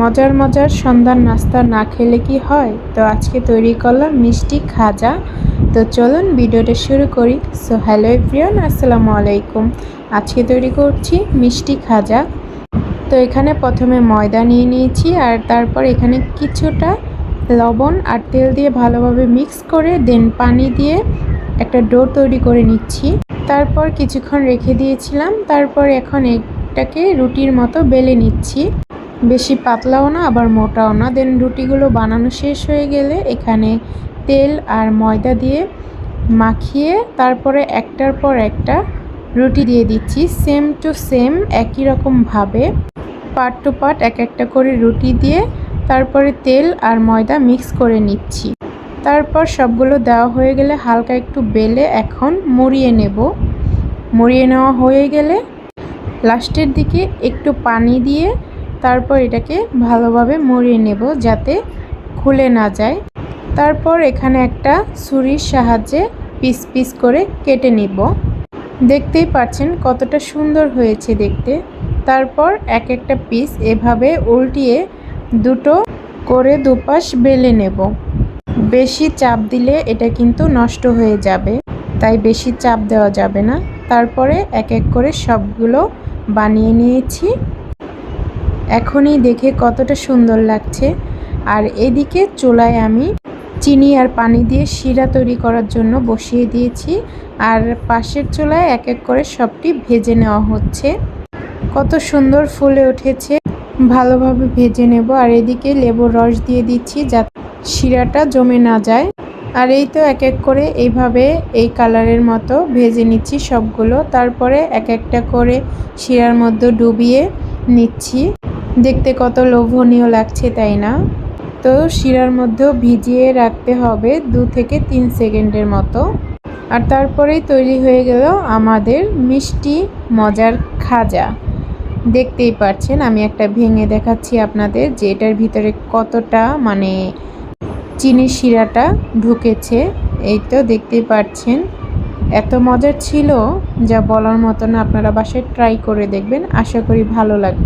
মজার মজার সন্ধ্যার নাস্তা না খেলে কি হয়? তো আজকে তৈরি করলাম মিষ্টি খাজা। তো চলুন ভিডিওটা শুরু করি। সো হ্যালো এভরিওয়ান আসসালামু আলাইকুম। আজকে তৈরি করছি মিষ্টি খাজা। তো এখানে প্রথমে ময়দা নিয়ে নিয়েছি আর তারপর এখানে কিছুটা লবণ আর তেল দিয়ে ভালোভাবে মিক্স করে দেন পানি দিয়ে একটা ডো তৈরি করে নিচ্ছি। তারপর কিছুক্ষণ রেখে দিয়েছিলাম। তারপর এখন এটাকে রুটির মতো বেলে নিচ্ছি। বেশি পাতলাও না, আবার মোটাও না। দেন রুটিগুলো বানানো শেষ হয়ে গেলে এখানে তেল আর ময়দা দিয়ে মাখিয়ে তারপরে একটার পর একটা রুটি দিয়ে দিচ্ছি। সেম টু সেম একই রকমভাবে পার্ট টু পার্ট এক একটা করে রুটি দিয়ে তারপরে তেল আর ময়দা মিক্স করে নিচ্ছি। তারপর সবগুলো দেওয়া হয়ে গেলে হালকা একটু বেলে এখন মুড়িয়ে নেব। মুড়িয়ে নেওয়া হয়ে গেলে লাস্টের দিকে একটু পানি দিয়ে তারপর এটাকে ভালোভাবে মুড়িয়ে নেব যাতে খুলে না যায়। তারপর এখানে একটা ছুরির সাহায্যে পিস পিস করে কেটে নিব। দেখতেই পাচ্ছেন কতটা সুন্দর হয়েছে দেখতে। তারপর এক একটা পিস এভাবে উল্টিয়ে দুটো করে দুপাশ বেলে নেব। বেশি চাপ দিলে এটা কিন্তু নষ্ট হয়ে যাবে, তাই বেশি চাপ দেওয়া যাবে না। তারপরে এক এক করে সবগুলো বানিয়ে নিয়েছি। এখনই দেখে কতটা সুন্দর লাগছে। আর এদিকে চুলায় আমি চিনি আর পানি দিয়ে শিরা তৈরি করার জন্য বসিয়ে দিয়েছি। আর পাশের চুলায় এক এক করে সবটি ভেজে নেওয়া হচ্ছে। কত সুন্দর ফুলে উঠেছে। ভালোভাবে ভেজে নেব। আর এদিকে লেবুর রস দিয়ে দিচ্ছি যাতে শিরাটা জমে না যায়। আর এই তো এক এক করে এইভাবে এই কালারের মতো ভেজে নিচ্ছি সবগুলো। তারপরে এক একটা করে শিরার মধ্যে ডুবিয়ে নিচ্ছি। দেখতে কত লোভনীয় লাগছে, তাই না? তো শিরার মধ্যেও ভিজিয়ে রাখতে হবে দু থেকে তিন সেকেন্ডের মতো। আর তারপরেই তৈরি হয়ে গেল আমাদের মিষ্টি, মজার খাজা। দেখতেই পাচ্ছেন আমি একটা ভেঙে দেখাচ্ছি আপনাদের যে এটার ভিতরে কতটা মানে চিনি শিরাটা ঢুকেছে। এই তো দেখতেই পাচ্ছেন এত মজার ছিল, যা বলার মতো না, আপনারা বাসায় ট্রাই করে দেখবেন, আশা করি ভালো লাগবে।